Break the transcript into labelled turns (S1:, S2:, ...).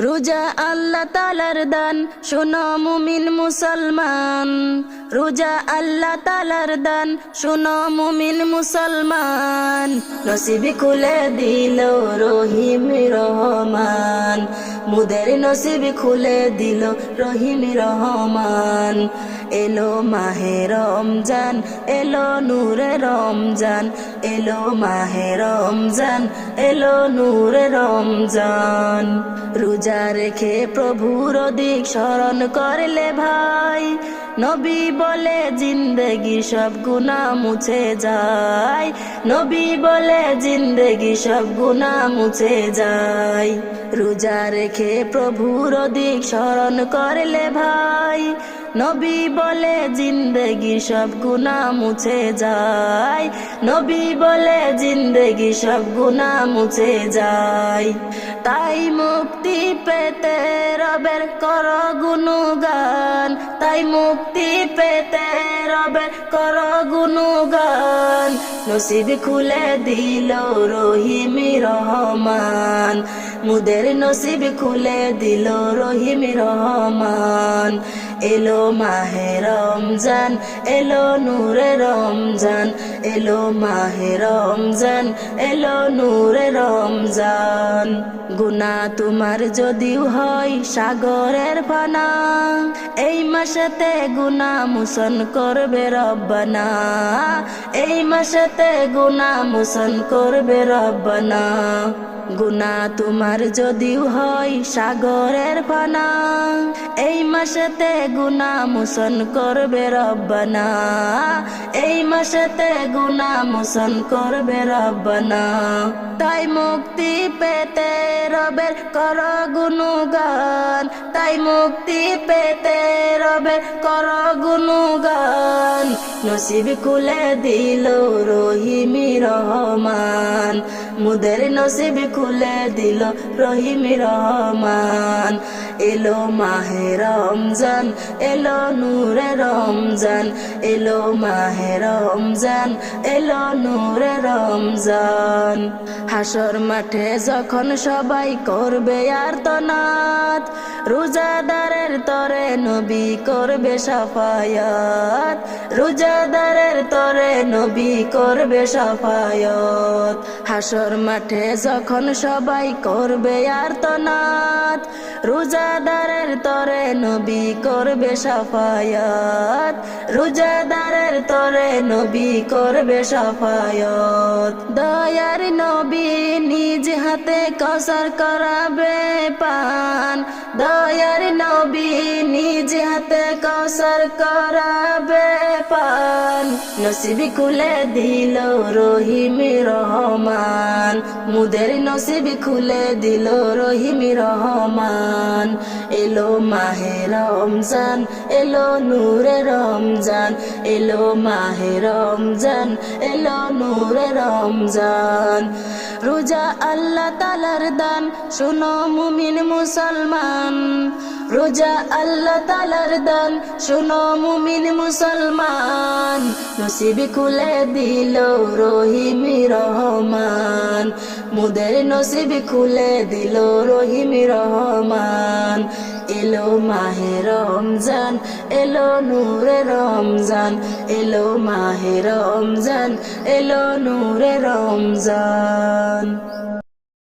S1: রোজা আল্লাহ তালার দান। শোনো মুমিন মুসলমান। রোজা আল্লাহ তালার দান। শোনো মুমিন মুসলমান। নসিবি খুলে দিল রহিম রহমান। মুদের নসিব খুলে দিল রহিম রহমান। এলো মাহে রমজান, এলো নূরে রমজান, এলো মাহে রমজান, এলো নূরে রমজান। রোজা রেখে প্রভুর দিক স্মরণ করলে ভাই নবী বলে জিন্দগি সব গুণা মুছে যায়। নবী বলে জিন্দগি সব গুণা মুছে যায়। রোজা রেখে প্রভুর দিক স্মরণ করলে ভাই নবী বলে জিন্দেগি সব গুণা মুছে যায়। নবী বলে জিন্দেগি সব গুণা মুছে যায়। তাই মুক্তি পেতে রবের কর গুণগান। তাই মুক্তি পেতে রবের কর গুণগান। নসিব খুলে দিল রহিমি রহমান। মুদের নসিব খুলে দিল রহিমি রহমান। এলো মাহে রমজান, এলো নূরে রমজান, এলো মাহে রমজান, এলো নূরে রমজান। গুনা তোমার যদিও হয় সাগরের ফানা এই মাসেতে গুনা মুসন করবে রব্বানা। এই মাসেতে গুনা মুসন করবে রব্বানা। গুনা তোমার যদিও হয় সাগরের ফানা এই মাসেতে গুনা মুসন করবে রব্বানা। এই মাসেতে গুনা মুসন করবে রব্বানা। তাই মুক্তি পেতে রবের কর গুণগান। তাই মুক্তি পেতে রবের কর গুণগান। নসিব খুলে দিল রহিমি রহমান। মুদের নসিব খুলে দিল রহিমি রহমান। এলো মাহে রমজান, এলো নূরে রমজান, এলো মাহে রমজান, এলো নূরে রমজান। হাসর মাঠে যখন সবাই করবে আর তনাত রোজাদারের তরে নবী করবে সাফায়াত। রোজাদারের তরে নবী করবে সাফায়াত। হাসর মাঠে যখন সবাই করবে আর তনাত রোজাদারের তরে নবী করবে সাফায়াত, রোজাদারের তরে নবী করবে সাফায়াত। দয়ার নবী নিজ হাতে কসর করাবে পান, দয়ার নবী নিজ হাতে কসর করাবে পান নসিবি খুলে দিল রহিমি রহমান। মুদের নসিবি খুলে দিল রহিমি রহমান। এলো মাহে রমজান, এলো নূরে রমজান, এলো মাহে রমজান, এলো নূরে রমজান। রোজা আল্লাহ তালার দান, শুনো মুমিন মুসলমান। রোজা আল্লাহ তালার দান। শুনো মুমিন মুসলমান, নসিবি খুলে দিল রহিমি রহমান। মুদের নসিবি খুলে দিল রহিমি রহমান। এলো মাহে রমজান, এলো নূরে রমজান। এলো মাহে রমজান, এলো নূরে রমজান।